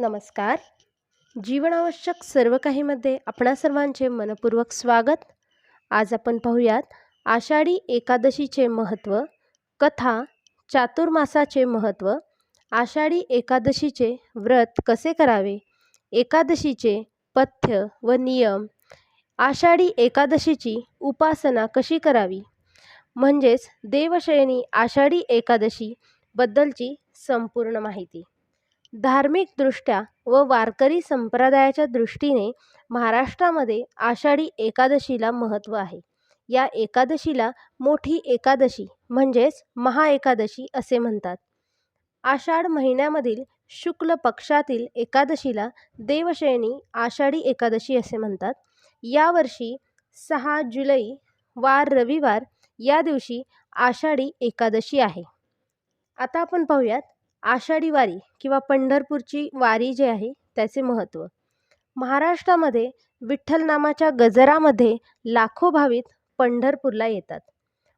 नमस्कार. जीवनावश्यक सर्व काहीमध्ये आपणा सर्वांचे मनपूर्वक स्वागत. आज आपण पाहूयात आषाढी एकादशीचे महत्त्व कथा चातुर्मासाचे महत्त्व आषाढी एकादशीचे व्रत कसे करावे एकादशीचे पथ्य व नियम आषाढी एकादशीची उपासना कशी करावी म्हणजेच देवशयनी आषाढी एकादशी बद्दलची संपूर्ण माहिती. धार्मिकदृष्ट्या व वारकरी संप्रदायाच्या दृष्टीने महाराष्ट्रामध्ये आषाढी एकादशीला महत्त्व आहे. या एकादशीला मोठी एकादशी म्हणजेच महाएकादशी असे म्हणतात. आषाढ महिन्यामधील शुक्ल पक्षातील एकादशीला देवशयनी आषाढी एकादशी असे म्हणतात. यावर्षी सहा जुलै वार रविवार या दिवशी आषाढी एकादशी आहे. आता आपण पाहूयात आषाढी वारी किंवा पंढरपूरची वारी जे आहे त्याचे महत्त्व महाराष्ट्रामध्ये विठ्ठल नामाच्या गजरामध्ये लाखो भाविक पंढरपूरला येतात.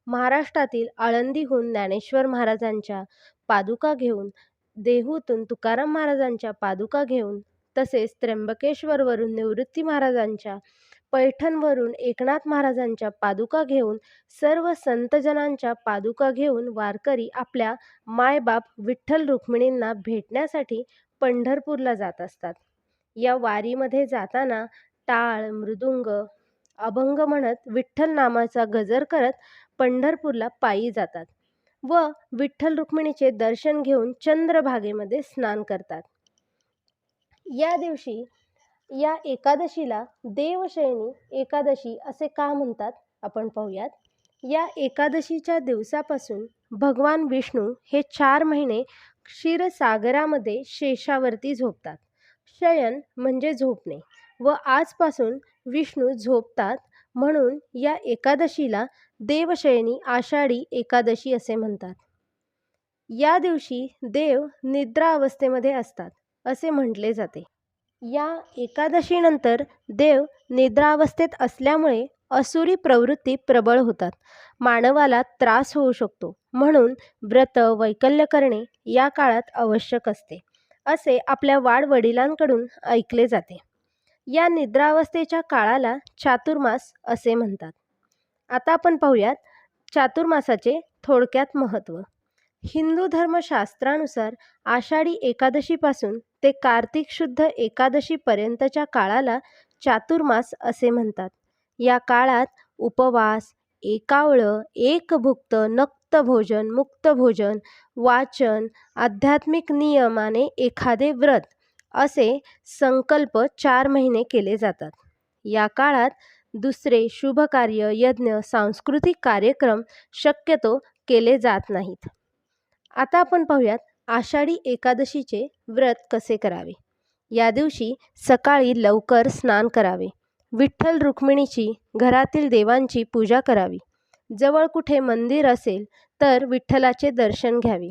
महाराष्ट्रातील आळंदीहून ज्ञानेश्वर महाराजांच्या पादुका घेऊन देहूतून तुकाराम महाराजांच्या पादुका घेऊन तसेच त्र्यंबकेश्वरवरून निवृत्ती महाराजांच्या पैठणवरून एकनाथ महाराजांच्या पादुका घेऊन सर्व संतजनांच्या पादुका घेऊन वारकरी आपल्या मायबाप विठ्ठल रुक्मिणींना भेटण्यासाठी पंढरपूरला जात असतात. या वारीमध्ये जाताना टाळ मृदुंग अभंग म्हणत विठ्ठल नामाचा गजर करत पंढरपूरला पायी जातात व विठ्ठल रुक्मिणीचे दर्शन घेऊन चंद्रभागेमध्ये स्नान करतात. या दिवशी या एकादशीला देवशयनी एकादशी असे का म्हणतात? आपण पाहूयात. या एकादशीच्या दिवसापासून भगवान विष्णू हे चार महिने क्षीरसागरामध्ये शेषावरती झोपतात. शयन म्हणजे झोपणे व आजपासून विष्णू झोपतात म्हणून या एकादशीला देवशयनी आषाढी एकादशी असे म्हणतात. या दिवशी देव निद्रा अवस्थेमध्ये असतात असे म्हटले जाते. या एकादशीनंतर देव निद्रावस्थेत असल्यामुळे असुरी प्रवृत्ती प्रबळ होतात. मानवाला त्रास होऊ शकतो. म्हणून व्रत वैकल्य करणे या काळात आवश्यक असते असे आपल्या वाडवडिलांकडून ऐकले जाते. या निद्रावस्थेच्या काळाला चातुर्मास असे म्हणतात. आता आपण पाहूयात चातुर्मासाचे थोडक्यात महत्त्व. हिंदू धर्मशास्त्रानुसार आषाढी एकादशीपासून ते कार्तिक शुद्ध एकादशीपर्यंतच्या काळाला चातुर्मास असे म्हणतात. या काळात उपवास एकावळं एकभुक्त नक्त भोजन मुक्त भोजन वाचन आध्यात्मिक नियमाने एखादे व्रत असे संकल्प चार महिने केले जातात. या काळात दुसरे शुभ कार्य यज्ञ सांस्कृतिक कार्यक्रम शक्यतो केले जात नाहीत. आता आपण पाहूयात आषाढी एकादशीचे व्रत कसे करावे? या दिवशी सकाळी लवकर स्नान करावे. विठ्ठल रुक्मिणीची घरातील देवांची पूजा करावी. जवळ कुठे मंदिर असेल तर विठ्ठलाचे दर्शन घ्यावे.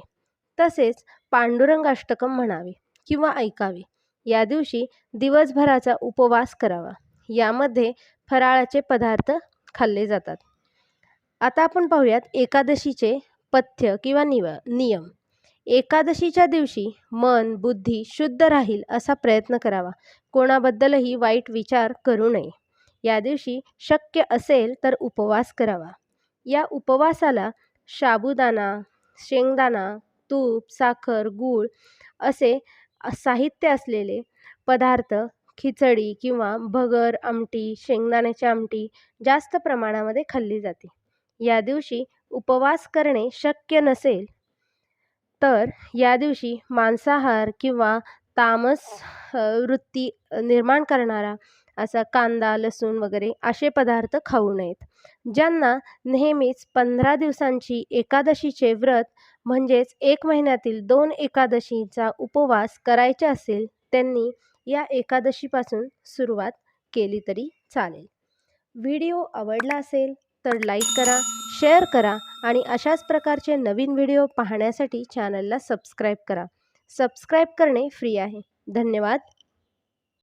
तसेच पांडुरंगाष्टकम म्हणावे किंवा ऐकावे. या दिवशी दिवसभराचा उपवास करावा. यामध्ये फराळाचे पदार्थ खाल्ले जातात. आता आपण पाहूयात एकादशीचे पथ्य किंवा निव नियम. एकादशीच्या दिवशी मन बुद्धी शुद्ध राहील असा प्रयत्न करावा. कोणाबद्दलही वाईट विचार करू नये. या दिवशी शक्य असेल तर उपवास करावा. या उपवासाला साबुदाणा शेंगदाणा तूप साखर गूळ असे साहित्य असलेले पदार्थ खिचडी किंवा भगर आमटी शेंगदाण्याची आमटी जास्त प्रमाणामध्ये खाल्ली जाते. या दिवशी उपवास करणे शक्य नसेल तर या दिवशी मांसाहार किंवा तामस वृत्ती निर्माण करणारा असा कांदा लसूण वगैरे असे पदार्थ खाऊ नयेत ज्यांना नेहमीच पंधरा दिवसांची एकादशीचे व्रत म्हणजेच एक महिन्यातील दोन एकादशीचा उपवास करायचे असेल त्यांनी या एकादशीपासून सुरुवात केली तरी चालेल. व्हिडिओ आवडला असेल तर लाईक करा शेअर करा आणि अशाच प्रकारचे नवीन व्हिडिओ पाहण्यासाठी चॅनलला सबस्क्राईब करा. सबस्क्राईब करणे फ्री आहे. धन्यवाद.